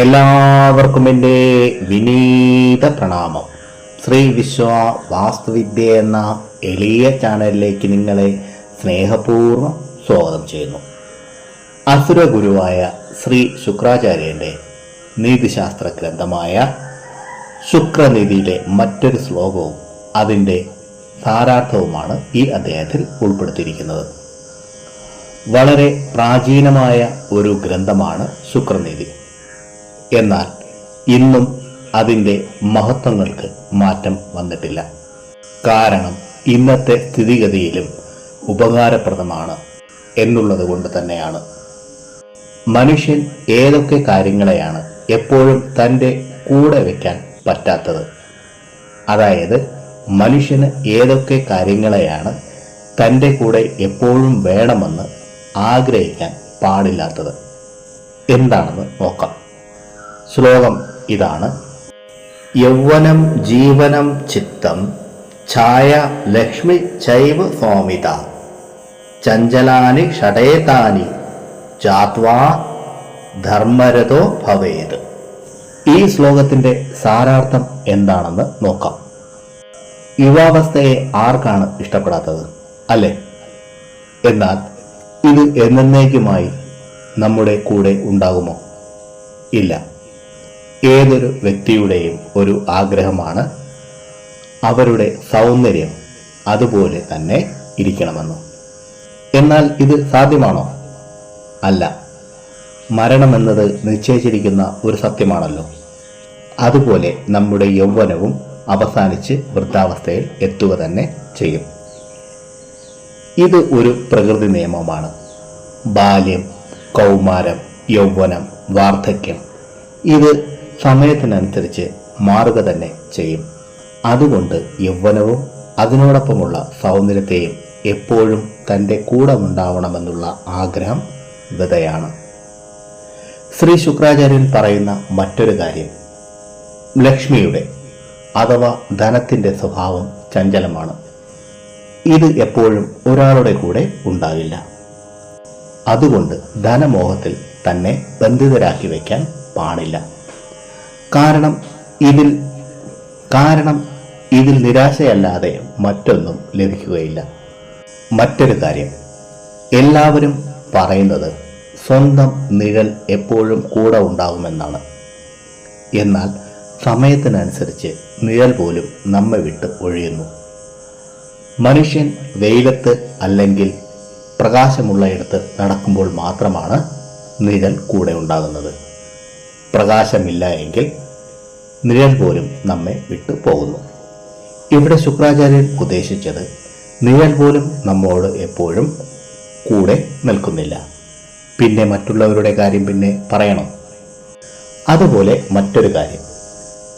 എല്ലാവർക്കും എന്റെ വിനീത പ്രണാമം. ശ്രീ വിശ്വ വാസ്തുവിദ്യ എന്ന എളിയ ചാനലിലേക്ക് നിങ്ങളെ സ്നേഹപൂർവം സ്വാഗതം ചെയ്യുന്നു. അസുര ഗുരുവായ ശ്രീ ശുക്രാചാര്യന്റെ നീതിശാസ്ത്ര ഗ്രന്ഥമായ ശുക്രനിധിയിലെ മറ്റൊരു ശ്ലോകവും അതിന്റെ സാരാർത്ഥവുമാണ് ഈ അദ്ദേഹത്തിൽ ഉൾപ്പെടുത്തിയിരിക്കുന്നത്. വളരെ പ്രാചീനമായ ഒരു ഗ്രന്ഥമാണ് ശുക്രനീതി എന്നാൽ ഇന്നും അതിന്റെ മഹത്വങ്ങൾക്ക് മാറ്റം വന്നിട്ടില്ല. കാരണം ഇന്നത്തെ സ്ഥിതിഗതിയിലും ഉപകാരപ്രദമാണ് എന്നുള്ളത് കൊണ്ട് തന്നെയാണ്. മനുഷ്യൻ ഏതൊക്കെ കാര്യങ്ങളെയാണ് എപ്പോഴും തന്റെ കൂടെ വയ്ക്കാൻ പറ്റാത്തത്. അതായത് മനുഷ്യന് ഏതൊക്കെ കാര്യങ്ങളെയാണ് തന്റെ കൂടെ എപ്പോഴും വേണമെന്ന് ആഗ്രഹിക്കാൻ പാടില്ലാത്തത്. എന്താണെന്ന് നോക്കാം. ശ്ലോകം ഇതാണ്. യൗവനം ജീവനം ചിത്തം ഛായ ലക്ഷ്മി ചൈവ സോമിത ചഞ്ചലാനി ഷടേതാനി ജാത്വാ ധർമ്മരഥോ ഭവേത്. ഈ ശ്ലോകത്തിന്റെ സാരാർത്ഥം എന്താണെന്ന് നോക്കാം. യുവാവസ്ഥയെ ആർക്കാണ് ഇഷ്ടപ്പെടാത്തത് അല്ലേ? എന്നാൽ ഇത് എന്നേക്കുമായി നമ്മുടെ കൂടെ ഉണ്ടാകുമോ? ഇല്ല. ഏതൊരു വ്യക്തിയുടെയും ഒരു ആഗ്രഹമാണ് അവരുടെ സൗന്ദര്യം അതുപോലെ തന്നെ ഇരിക്കണമെന്ന്. എന്നാൽ ഇത് സാധ്യമാണോ? അല്ല. മരണമെന്നത് നിശ്ചയിച്ചിരിക്കുന്ന ഒരു സത്യമാണല്ലോ. അതുപോലെ നമ്മുടെ യൗവനവും അവസാനിച്ച് വൃദ്ധാവസ്ഥയിൽ എത്തുക തന്നെ ചെയ്യും. ഇത് ഒരു പ്രകൃതി നിയമമാണ്. ബാല്യം കൗമാരം യൗവനം വാർദ്ധക്യം. ഇത് സമയത്തിനനുസരിച്ച് മാറുക തന്നെ ചെയ്യും. അതുകൊണ്ട് യൗവനവും അതിനോടൊപ്പമുള്ള സൗന്ദര്യത്തെയും എപ്പോഴും തന്റെ കൂടെ ഉണ്ടാവണമെന്നുള്ള ആഗ്രഹം വിതയാണ്. ശ്രീ ശുക്രാചാര്യൻ പറയുന്ന മറ്റൊരു കാര്യം ലക്ഷ്മിയുടെ അഥവാ ധനത്തിന്റെ സ്വഭാവം ചഞ്ചലമാണ്. ഇത് എപ്പോഴും ഒരാളുടെ കൂടെ ഉണ്ടാകില്ല അതുകൊണ്ട് ധനമോഹത്തിൽ തന്നെ ബന്ധിതരാക്കി വയ്ക്കാൻ പാടില്ല. കാരണം ഇതിൽ കാരണം ഇതിൽ നിരാശയല്ലാതെ മറ്റൊന്നും ലഭിക്കുകയില്ല. മറ്റൊരു കാര്യം എല്ലാവരും പറയുന്നത് സ്വന്തം നിഴൽ എപ്പോഴും കൂടെ ഉണ്ടാകുമെന്നാണ് എന്നാൽ സമയത്തിനനുസരിച്ച് നിഴൽ പോലും നമ്മെ വിട്ട് ഒഴിയുന്നു. മനുഷ്യൻ വെയിലത്ത് അല്ലെങ്കിൽ പ്രകാശമുള്ളയിടത്ത് നടക്കുമ്പോൾ മാത്രമാണ് നിഴൽ കൂടെ ഉണ്ടാകുന്നത്. പ്രകാശമില്ല എങ്കിൽ നിഴൽ പോലും നമ്മെ വിട്ടു പോകുന്നു ഇവിടെ ശുക്രാചാര്യൻ ഉദ്ദേശിച്ചത് നിഴൽ പോലും നമ്മോട് എപ്പോഴും കൂടെ നിൽക്കുന്നില്ല. പിന്നെ മറ്റുള്ളവരുടെ കാര്യം പിന്നെ പറയണം? അതുപോലെ മറ്റൊരു കാര്യം.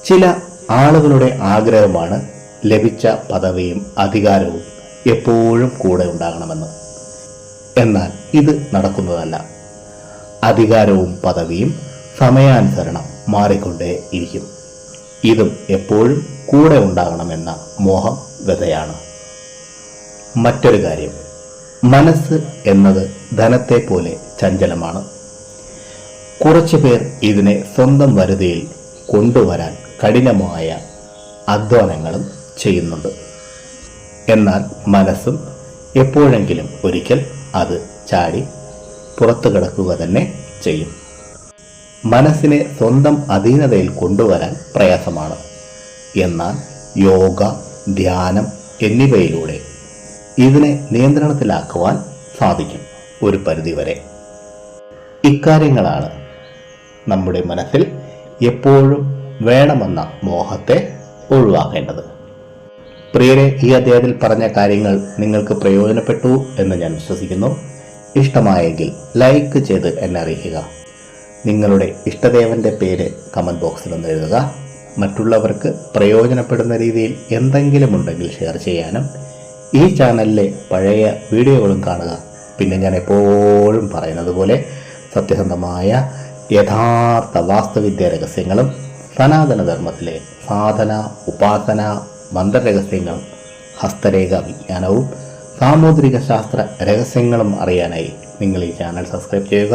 ചില ആളുകളുടെ ആഗ്രഹമാണ് ലഭിച്ച പദവിയും അധികാരവും എപ്പോഴും കൂടെ ഉണ്ടാകണമെന്ന്. എന്നാൽ ഇത് നടക്കുന്നതല്ല. അധികാരവും പദവിയും സമയാനുസരണം മാറിക്കൊണ്ടേ ഇരിക്കും ഇതും എപ്പോഴും കൂടെ ഉണ്ടാകണമെന്ന മോഹം വ്യതയാണ്. മറ്റൊരു കാര്യം മനസ്സ് എന്നത് ധനത്തെ പോലെ ചഞ്ചലമാണ്. കുറച്ചു പേർ ഇതിനെ സ്വന്തം വരുതിയിൽ കൊണ്ടുവരാൻ കഠിനമായ അധ്വാനങ്ങളും ചെയ്യുന്നുണ്ട്. എന്നാൽ മനസ്സും എപ്പോഴെങ്കിലും ഒരിക്കൽ അത് ചാടി പുറത്തു കിടക്കുക തന്നെ ചെയ്യും. മനസ്സിനെ സ്വന്തം അധീനതയിൽ കൊണ്ടുവരാൻ പ്രയാസമാണ്. എന്നാൽ യോഗ ധ്യാനം എന്നിവയിലൂടെ ഇതിനെ നിയന്ത്രണത്തിലാക്കുവാൻ സാധിക്കും ഒരു പരിധിവരെ. ഇക്കാര്യങ്ങളാണ് നമ്മുടെ മനസ്സിൽ എപ്പോഴും വേണമെന്ന മോഹത്തെ ഒഴിവാക്കേണ്ടത്. പ്രിയരെ ഈ അദ്ദേഹത്തിൽ പറഞ്ഞ കാര്യങ്ങൾ നിങ്ങൾക്ക് പ്രയോജനപ്പെട്ടു എന്ന് ഞാൻ വിശ്വസിക്കുന്നു. ഇഷ്ടമായെങ്കിൽ ലൈക്ക് ചെയ്ത് എന്നെ അറിയിക്കുക. നിങ്ങളുടെ ഇഷ്ടദേവന്റെ പേര് കമന്റ് ബോക്സിൽ ഒന്ന് എഴുതുക. മറ്റുള്ളവർക്ക് പ്രയോജനപ്പെടുന്ന രീതിയിൽ എന്തെങ്കിലും ഉണ്ടെങ്കിൽ ഷെയർ ചെയ്യാനും. ഈ ചാനലിലെ പഴയ വീഡിയോകളും കാണുക. പിന്നെ ഞാൻ എപ്പോഴും പറയുന്നത് പോലെ സത്യസന്ധമായ യഥാർത്ഥ വാസ്തുവിദ്യ രഹസ്യങ്ങളും സനാതന ധർമ്മത്തിലെ സാധന ഉപാസന മന്ത്രരഹസ്യങ്ങളും ഹസ്തരേഖ വിജ്ഞാനവും സാമുദ്രിക ശാസ്ത്ര രഹസ്യങ്ങളും അറിയാനായി നിങ്ങൾ ഈ ചാനൽ സബ്സ്ക്രൈബ് ചെയ്യുക.